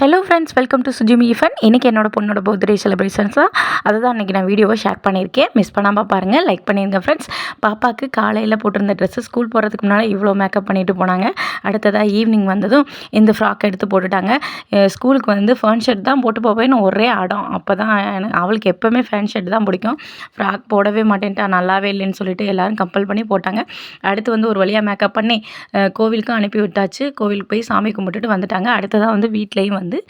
Hello friends welcome to Sujimi fun இன்றைக்கி என்னோட பொண்ணோட பர்த்டே செலிப்ரேஷன்ஸ் தான். அதை தான் இன்றைக்கி நான் வீடியோவை ஷேர் பண்ணியிருக்கேன். மிஸ் பண்ணாமல் பாருங்கள் லைக் பண்ணியிருங்க ஃப்ரெண்ட்ஸ் பாப்பாவுக்கு காலையில் போட்டிருந்த ட்ரெஸ்ஸு ஸ்கூல் போகிறதுக்கு முன்னால் இவ்வளோ மேக்கப் பண்ணிட்டு போனாங்க. அடுத்ததாக ஈவினிங் வந்ததும் இந்த ஃப்ராக் எடுத்து போட்டுட்டாங்க. ஸ்கூலுக்கு வந்து ஃபேன் ஷர்ட் தான் போட்டு போவேன்னு ஒரே அடம் அப்போ தான் எனக்கு அவளுக்கு எப்போவுமே ஃபேன் ஷர்ட் தான் பிடிக்கும். ஃப்ராக் போடவே மாட்டேன்ட்டா நல்லாவே இல்லைன்னு சொல்லிட்டு எல்லோரும் கம்பல் பண்ணி போட்டாங்க. அடுத்து வந்து ஒரு வழியாக மேக்கப் பண்ணி கோவிலுக்கும் அனுப்பி விட்டாச்சு. கோவிலுக்கு போய் சாமி கும்பிட்டுட்டு வந்துட்டாங்க. அடுத்ததாக வந்து வீட்லேயும் வந்து வந்து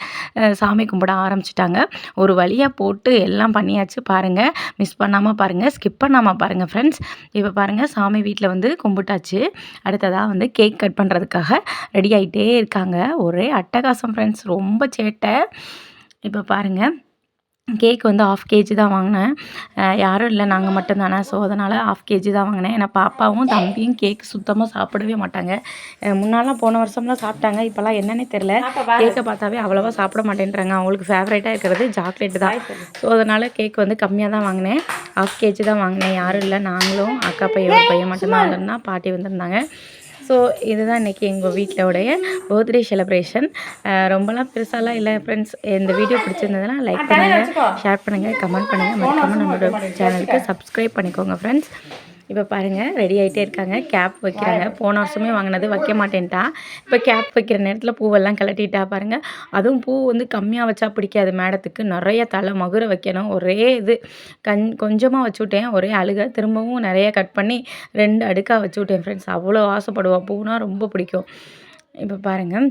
சாமி கும்பிட ஆரம்பிச்சிட்டாங்க. ஒரு வழியாக போட்டு எல்லாம் பண்ணியாச்சு பாருங்கள் மிஸ் பண்ணாமல் பாருங்கள் ஸ்கிப் பண்ணாமல் பாருங்கள் ஃப்ரெண்ட்ஸ் இப்போ பாருங்கள் சாமி வீட்டில் வந்து கும்பிட்டாச்சு. அடுத்ததாக வந்து கேக் கட் பண்ணுறதுக்காக ரெடி ஆகிட்டே இருக்காங்க. ஒரே அட்டகாசம் ஃப்ரெண்ட்ஸ் ரொம்ப சேட்டை. இப்போ பாருங்கள் கேக் வந்து ஆஃப் கேஜி தான் வாங்கினேன். யாரும் இல்லை நாங்கள் மட்டும்தானே. ஸோ அதனால் ஆஃப் கேஜி தான் வாங்கினேன். ஏன்னா பாப்பாவும் தம்பியும் கேக் சுத்தமாக சாப்பிடவே மாட்டாங்க. முன்னாலாம் போன வருஷம்லாம் சாப்பிட்டாங்க. இப்போல்லாம் என்னன்னே தெரில கேக்கை பார்த்தாவே அவ்வளோவா சாப்பிட மாட்டேன்றாங்க. அவங்களுக்கு ஃபேவரேட்டாக இருக்கிறது சாக்லேட் தான். ஸோ அதனால் கேக் வந்து கம்மியாக தான் வாங்கினேன். ஆஃப் கேஜி தான் வாங்கினேன். யாரும் இல்லை நாங்களும் அக்கா பையன் பையன் மட்டும்தான் வந்திருந்தா பாட்டி வந்திருந்தாங்க. ஸோ இதுதான் இன்றைக்கி எங்கள் வீட்டிலோடைய பர்த்டே செலிப்ரேஷன் ரொம்பலாம் பெருசாலாம் இல்லை ஃப்ரெண்ட்ஸ் இந்த வீடியோ பிடிச்சிருந்ததுன்னா லைக் பண்ணுங்கள் ஷேர் பண்ணுங்கள் கமெண்ட் பண்ணுங்கள் மறக்காமல் நம்மளோட சேனலுக்கு சப்ஸ்கிரைப் பண்ணிக்கோங்க ஃப்ரெண்ட்ஸ் இப்போ பாருங்கள் ரெடி ஆகிட்டே இருக்காங்க. கேப் வைக்கிறாங்க. போன வருஷமே வாங்கினது வைக்க மாட்டேன்ட்டா. இப்போ கேப் வைக்கிற நேரத்தில் பூவெல்லாம் கலட்டிட்டா பாருங்கள் அதுவும் பூ வந்து கம்மியாக வச்சா பிடிக்காது மேடத்துக்கு. நிறைய தலை மகுர வைக்கணும். ஒரே இது. கண் கொஞ்சமாக வச்சு விட்டேன். ஒரே அழுக. திரும்பவும் நிறைய கட் பண்ணி ரெண்டு அடுக்காக வச்சு விட்டேன் ஃப்ரெண்ட்ஸ் அவ்வளோ ஆசைப்படுவா. பூனா ரொம்ப பிடிக்கும். இப்போ பாருங்கள்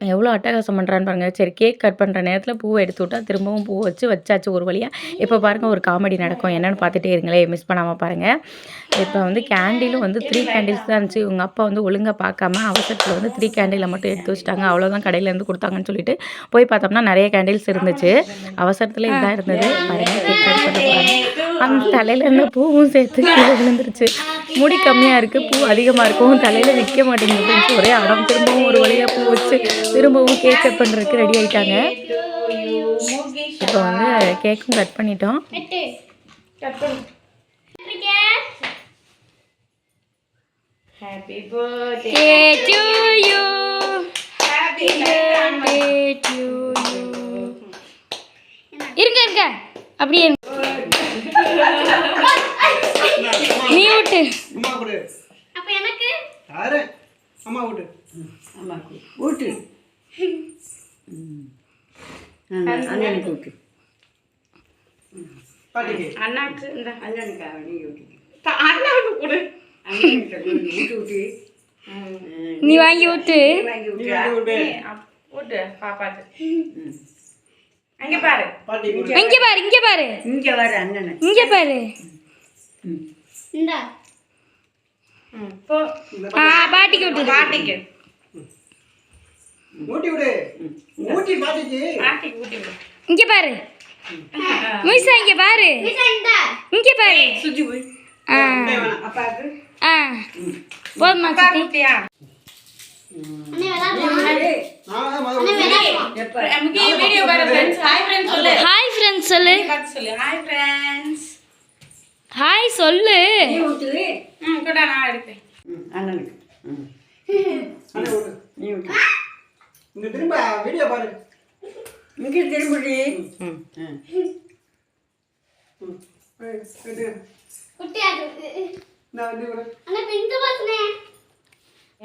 எவ்வளோ அட்டகாசம் பண்ணுறான்னு பாருங்கள் சரி கேக் கட் பண்ணுற நேரத்தில் பூவை எடுத்து விட்டா திரும்பவும் பூ வச்சு வச்சாச்சு ஒரு வழியாக இப்போ பாருங்கள் ஒரு காமெடி நடக்கும். என்னென்னு பார்த்துட்டே இருங்களே மிஸ் பண்ணாமல் பாருங்கள் இப்போ வந்து கேண்டிலும் வந்து த்ரீ கேண்டில்ஸ் தான் இருந்துச்சு. உங்கள் அப்பா வந்து ஒழுங்காக பார்க்காம அவசரத்தில் வந்து த்ரீ கேண்டிலை மட்டும் எடுத்து வச்சுட்டாங்க. அவ்வளோதான் கடையிலேருந்து கொடுத்தாங்கன்னு சொல்லிட்டு போய் பார்த்தோம்னா நிறைய கேண்டில்ஸ் இருந்துச்சு. அவசரத்தில் இதாக இருந்தது. பாருங்கள் கேக் கட் பண்ண போகிறாங்க அந்த தலையில் இருந்த பூவும் சேர்த்து கீழே விழுந்துருச்சு. முடி கம்மியாக இருக்குது பூ அதிகமாக இருக்கும் தலையில் நிற்க மாட்டேங்குது. ஒரே அடம் திரும்பவும் ஒரு வழியாக பூ வச்சு திரும்பவும் கேக் கட் பண்ணுறதுக்கு ரெடி ஆயிட்டாங்க இப்போ வந்து கேக்கும் கட் பண்ணிட்டோம் birthday. Day to you. Happy Day to you. இருங்க இருங்க அப்படியே. நீ விட்டு அம்மா கொடு. அப்ப எனக்கு? யாரு அம்மா விட்டு அம்மாக்கு ஊட்டு. அண்ணனுக்கு ஊட்டு. அண்ணாக்கு இந்த. அண்ணனுக்கா நீ ஊட்டு. அண்ணாவுக்கு கொடு அண்ணனுக்கு ஊட்டு. ஊட்டு நீ வாங்கி ஊட்டு. வந்து விட்டு அப்~ போட்டு பாப்பாக்கு. அங்க பாரு. இங்க பாரு. இங்க பாரு இங்கே வர அண்ணனை. இங்க பாரு. ஆ பாட்டிக்கு விட்டு பாட்டிக்கு ஊட்டி விடு ஊட்டி பாட்டிக்கு பாட்டிக்கு ஊட்டி விடு இங்க பாரு மீசா இங்க பாரு இங்க பாரு சுஜி போய் ஆ போதுமா குட்டியா ஹாய் ஃப்ரெண்ட்ஸ் சொல்லு ஹாய் ஃப்ரெண்ட்ஸ் சொல்லு ஹாய் ஃப்ரெண்ட்ஸ் ஹாய் சொல்லு. நான் எடுப்பேன். அண்ணனுக்கு. நீ இந்த திரும்ப வீடியோ பாரு. இங்கே. நான் வந்து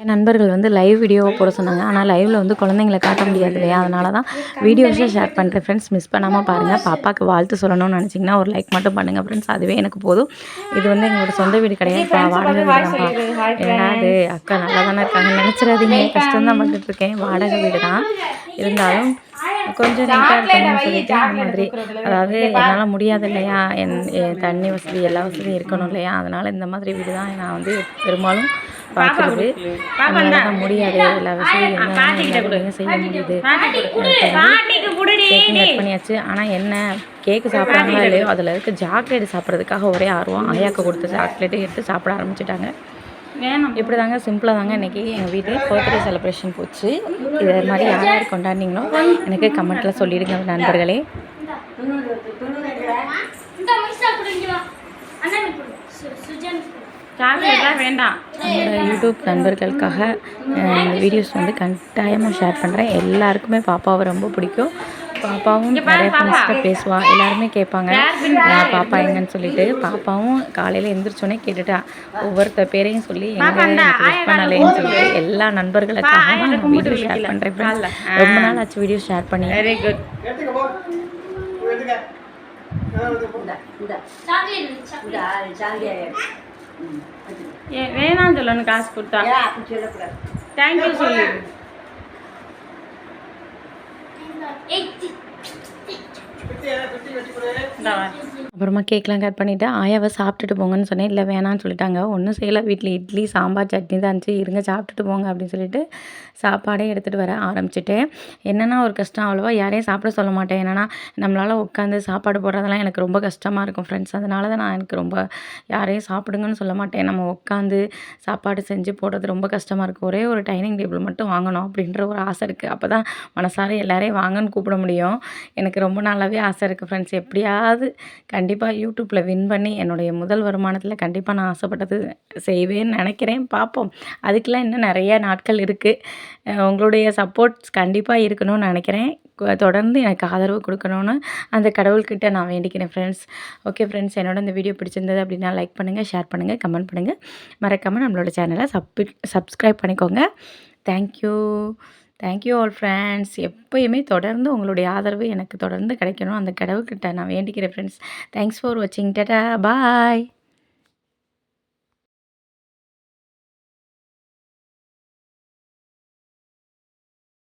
என் நண்பர்கள் வந்து லைவ் வீடியோவை போட சொன்னாங்க. ஆனால் லைவில் வந்து குழந்தைங்கள காட்ட முடியாது இல்லையா? அதனால தான் வீடியோஸை ஷேர் பண்ணுறேன் ஃப்ரெண்ட்ஸ் மிஸ் பண்ணாமல் பாருங்கள் பாப்பாவுக்கு வாழ்த்து சொல்லணும்னு நினச்சிங்கன்னா ஒரு லைக் மட்டும் பண்ணுங்கள் ஃப்ரெண்ட்ஸ் அதுவே எனக்கு போதும். இது வந்து எங்களோட சொந்த வீடு கிடையாது. வாடகை வீடு என்னது? அக்கா நல்லா தானே இருக்காங்க. நினச்சிடாதீங்க. கஷ்டம் தான் பண்ணிட்டு இருக்கேன். வாடகை வீடு தான். இருந்தாலும் கொஞ்சம் நீட்டாக இருக்கணும்னு சொல்லிட்டு அந்த மாதிரி. அதாவது என்னால் முடியாது இல்லையா? என் தண்ணி வசதி எல்லா வசதியும் இருக்கணும் இல்லையா? அதனால் இந்த மாதிரி வீடு தான் நான் வந்து பெரும்பாலும் பார்க்குறது தான் முடியாது. எல்லா எல்லாத்தையும் செய்ய முடியுது. கட். பண்ணியாச்சு. ஆனால் என்ன? கேக்கு சாப்பிட்றாங்களா இல்லையோ அதில் இருக்க சாக்லேட் சாப்பிட்றதுக்காக ஒரே ஆர்வம். ஆயாக்கு கொடுத்த சாக்லேட்டு எடுத்து சாப்பிட ஆரம்பிச்சிட்டாங்க. வேணும். இப்படி தாங்க சிம்பிளாக தாங்க இன்றைக்கி எங்கள் வீட்டு பர்த்டே செலிப்ரேஷன் போச்சு. இது மாதிரி யார் யார் கொண்டாடினீங்களோ எனக்கு கமெண்ட்டில் சொல்லிடுங்க நண்பர்களே இந்த மீசா குடுங்க அண்ணனுக்கு கொடு. சு- சுஜன் கொடு. சாக்லேட்லாம் வேண்டாம். என்னோட யூடியூப் நண்பர்களுக்காக இந்த வீடியோஸ் வந்து கட்டாயமாக ஷேர் பண்ணுறேன் எல்லாருக்குமே பாப்பாவை ரொம்ப பிடிக்கும். பாப்பாவும் நிறைய ஃப்ரெண்ட்ஸ்கிட்ட பேசுவா. எல்லாருமே கேட்பாங்க பாப்பா எங்கன்னு சொல்லிட்டு. பாப்பாவும் காலையில் எந்திரிச்சோன்னே கேட்டுட்டா. ஒவ்வொருத்த பேரையும் சொல்லி எங்க மிஸ் பண்ணலேன்னு சொல்லிட்டு எல்லா நண்பர்களுக்காக நான் வீடியோ ஷேர் பண்ணுறேன் ஃப்ரெண்ட்ஸ் ரொம்ப நாள் ஆச்சு வீடியோ ஷேர் பண்ணி. வெரி குட் எடுத்துக்க போ எடுத்துக்க ஆ, எடுத்துக்க போ. இந்த இந்த ஆறு சாந்தியா அப்புறமா கேக்லாம் கட் பண்ணிவிட்டு ஆயாவை சாப்பிட்டுட்டு போங்கன்னு சொன்னேன். இல்லை வேணான்னு சொல்லிட்டாங்க. ஒன்றும் செய்யலை வீட்டில் இட்லி சாம்பார் சட்னி தான் இருந்துச்சு. இருங்க சாப்பிட்டுட்டு போங்க அப்படின்னு சொல்லிட்டு சாப்பாடே எடுத்துகிட்டு வர ஆரம்பிச்சிட்டேன். என்னென்னா ஒரு கஷ்டம் அவ்வளோவா யாரையும் சாப்பிட சொல்ல மாட்டேன். என்னென்னா நம்மளால் உட்காந்து சாப்பாடு போடுறதெல்லாம் எனக்கு ரொம்ப கஷ்டமாக இருக்கும் ஃப்ரெண்ட்ஸ் அதனால தான் நான் எனக்கு ரொம்ப யாரையும் சாப்பிடுங்கன்னு சொல்ல மாட்டேன். நம்ம உட்காந்து சாப்பாடு செஞ்சு போடுறது ரொம்ப கஷ்டமாக இருக்கும். ஒரே ஒரு டைனிங் டேபிள் மட்டும் வாங்கணும் அப்படின்ற ஒரு ஆசை இருக்குது அப்போ தான் மனசார எல்லாரையும் வாங்கன்னு கூப்பிட முடியும். எனக்கு ரொம்ப நாளாகவே ஆசை இருக்குது ஃப்ரெண்ட்ஸ் எப்படியாவது கண்டிப்பாக கண்டிப்பாக யூடியூப்பில் வின் பண்ணி என்னுடைய முதல் வருமானத்தில் கண்டிப்பாக நான் ஆசைப்பட்டது செய்வேன்னு நினைக்கிறேன். பார்ப்போம் அதுக்கெலாம் இன்னும் நிறைய நாட்கள் இருக்குது உங்களுடைய சப்போர்ட்ஸ் கண்டிப்பாக இருக்கணும்னு நினைக்கிறேன். தொடர்ந்து எனக்கு ஆதரவு கொடுக்கணும்னு அந்த கடவுள்கிட்ட நான் வேண்டிக்கிறேன் ஃப்ரெண்ட்ஸ் ஓகே ஃப்ரெண்ட்ஸ் என்னோட இந்த வீடியோ பிடிச்சிருந்தது அப்படின்னா லைக் பண்ணுங்கள் ஷேர் பண்ணுங்கள் கமெண்ட் பண்ணுங்கள் மறக்காமல் நம்மளோட சேனலை சப் சப்ஸ்கிரைப் பண்ணிக்கோங்க. Thank you thank you all friends எப்போயுமே தொடர்ந்து உங்களுடைய ஆதரவு எனக்கு தொடர்ந்து கிடைக்கணும். அந்த கடவுள்கிட்ட நான் வேண்டிக்கிறேன் ஃப்ரெண்ட்ஸ் தேங்க்ஸ் ஃபார் வாட்சிங் டட்டா பாய்